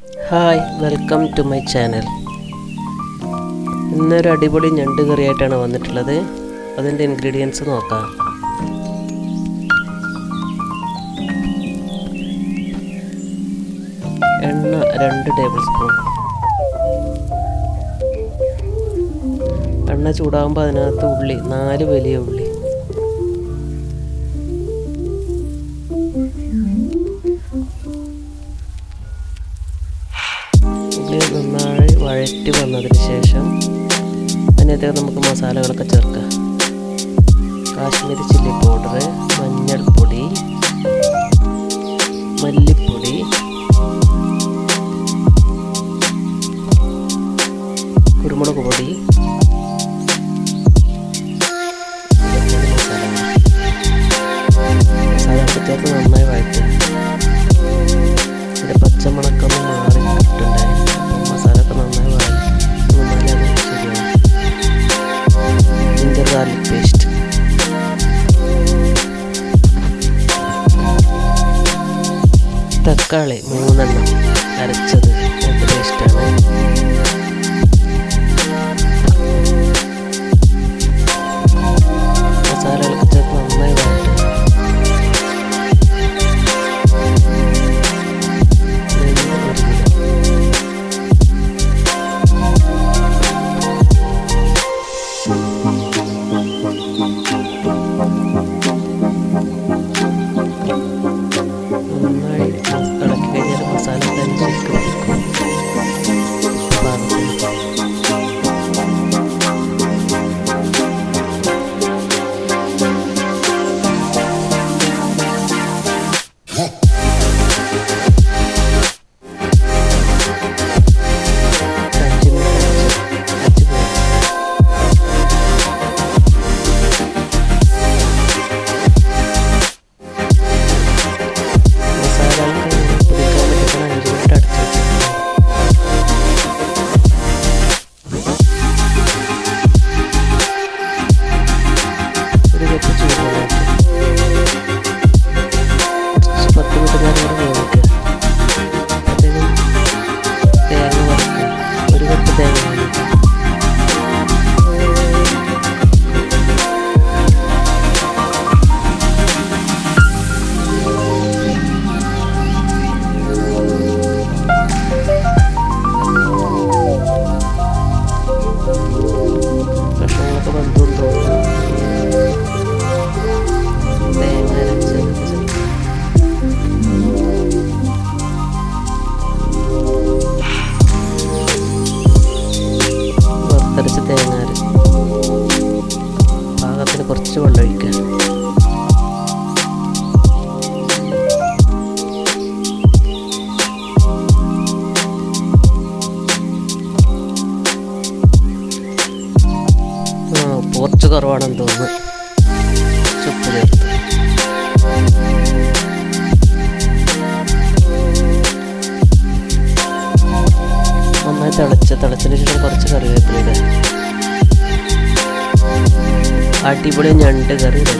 Hi welcome to my channel. ഇന്നൊരു അടിപൊളി ഞണ്ട് കറിയായിട്ടാണ് വന്നിട്ടുള്ളത്. അതിന്റെ ഇൻഗ്രീഡിയൻസ് നോക്കാം. എണ്ണ രണ്ട് ടേബിൾ സ്പൂൺ. എണ്ണ ചൂടാകുമ്പോൾ അതിനകത്ത് ഉള്ളി നാല് വലിയ ഉള്ളി. നന്നായി വഴറ്റി വന്നതിന് ശേഷം അതിനകത്ത് നമുക്ക് മസാലകളൊക്കെ ചേർക്കാം. കാശ്മീരി ചില്ലി പൗഡർ മഞ്ഞൾപ്പൊടി മല്ലിപ്പൊടി. കുരുമുളക് പൊടി. മസാലകളൊക്കെ ചേർത്ത് നന്നായി വഴറ്റുക. ഗാർലിക് പേസ്റ്റ് തക്കാളി മൂന്നെണ്ണം അരച്ചത്. വറുത്തരച്ച തേങ്ങാർ പാകത്തിന് കുറച്ച് വെള്ളം ഒഴിക്കുക കുറച്ച് കുറവാണെന്ന് തോന്നുന്നു. നന്നായി തിളച്ച് തിളച്ചതിന് ശേഷം കുറച്ച് കറിവേപ്പില ഇടുക അടിപൊളി ഞണ്ട് കറി റെഡി.